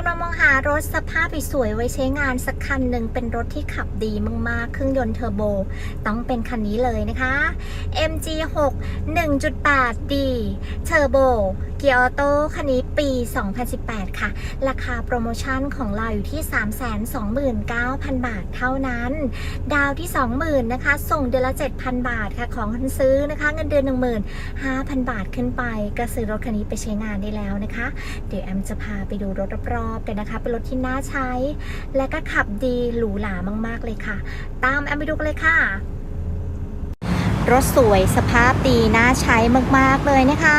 กำลังมองหารถสภาพสวยๆไว้ใช้งานสักคันหนึ่งเป็นรถที่ขับดีมากๆ เครื่องยนต์เทอร์โบ ต้องเป็นคันนี้เลยนะคะ MG6 1.8D เทอร์โบเกียร์ออโต้คันนี้ปี 2018 ค่ะ ราคาโปรโมชั่นของเราอยู่ที่ 329,000 บาทเท่านั้น ดาวที่ 20,000นะคะ ส่งเดือนละ 7,000 บาทค่ะ ของคนซื้อนะคะ เงินเดือน 15,000 บาทขึ้นไป ก็ซื้อรถคันนี้ไปใช้งานได้แล้วนะคะ เดี๋ยวแอมจะพาไปดูรถรอบๆกันนะคะ เป็นรถที่น่าใช้ และก็ขับดีหรูหรามากๆเลยค่ะ ตามแอมไปดูกันเลยค่ะ รถสวยสภาพดีน่าใช้มากๆเลยนะคะ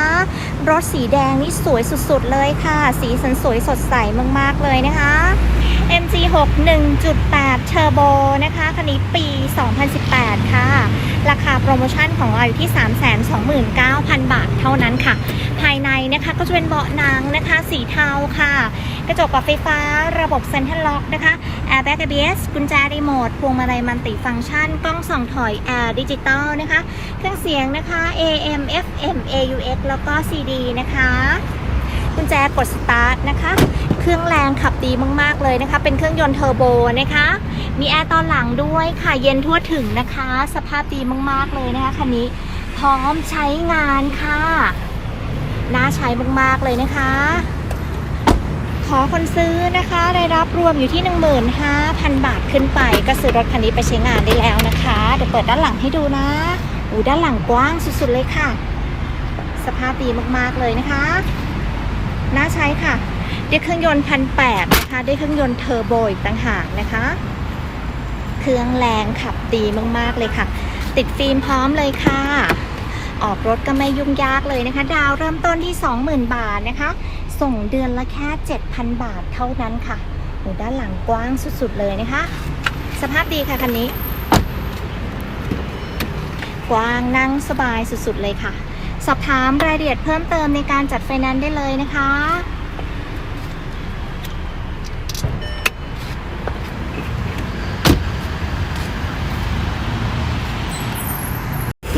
รถสีแดงนี่สวยสุดๆเลยค่ะ สีสันสวยสดใสมากๆเลยนะคะ MG6 1.8 Turbo นะคะ คันนี้ปี 2018 ราคาโปรโมชั่นของเราอยู่ที่ 329,000 บาทเท่านั้นค่ะ ภายในนะคะก็จะเป็นเบาะหนังนะคะ สีเทาค่ะ กระจกปรับไฟฟ้า ระบบเซ็นทรัลล็อกนะคะ Airbag ABS กุญแจรีโมทพวงมาลัยมันติฟังก์ชัน กล้องส่องถอยแอร์ดิจิตอลนะคะ เครื่องเสียงนะคะ AM FM AUX แล้วก็ CD นะคะกุญแจกดสตาร์ทนะคะ เครื่องแรงขับดีมาก ๆ เลยนะคะ เป็นเครื่องยนต์เทอร์โบนะคะ มีแอร์ตอนหลังด้วยค่ะเย็นทั่วถึงนะคะ สภาพดีมากๆเลยนะคะคันนี้พร้อมใช้งานค่ะน่าใช้มากๆเลยนะคะ ขอคนซื้อนะคะได้รับรวมอยู่ที่ 15,000 บาทขึ้นไป ก็ซื้อรถคันนี้ไปใช้งานได้แล้วนะคะ เดี๋ยวเปิดด้านหลังให้ดูนะอู้ด้านหลังกว้างสุดๆเลยค่ะ สภาพดีมากๆเลยนะคะน่าใช้ค่ะได้เครื่องยนต์พันแปดนะคะได้เครื่องยนต์เทอร์โบอีกต่างหากนะคะ เครื่องแรงขับดีมากๆเลยค่ะ ติดฟิล์มพร้อมเลยค่ะ ออกรถก็ไม่ยุ่งยากเลยนะคะ ดาวเริ่มต้นที่ 20,000 บาทนะคะ ส่งเดือนละแค่ 7,000 บาทเท่านั้นค่ะโอ้ด้านหลังกว้างสุดๆเลยนะคะ สภาพดีค่ะคันนี้ กว้างนั่งสบายสุดๆเลยค่ะ สอบถามรายละเอียดเพิ่มเติมในการจัดไฟแนนซ์ได้เลยนะคะ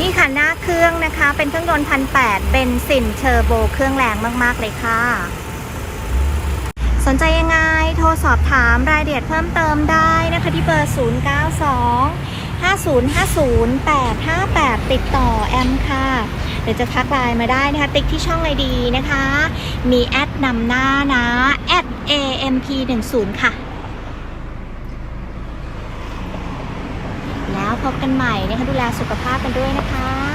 นี่ค่ะหน้า เครื่องนะคะ เป็นเครื่องยนต์พันแปดเบนซินเทอร์โบเครื่องแรงมาก ๆ เลยค่ะ สนใจยังไง โทรสอบถามรายละเอียดเพิ่มเติมได้นะคะที่เบอร์ 092 5050 858 ติดต่อแอมค่ะหรือจะทักไลน์มาได้นะคะ ติ๊กที่ช่องไอดีนะคะ มีแอดนำหน้านะแอด amp10 ค่ะ แล้วพบกันใหม่นะคะ ดูแลสุขภาพกันด้วยนะคะบ๊ายบายค่ะ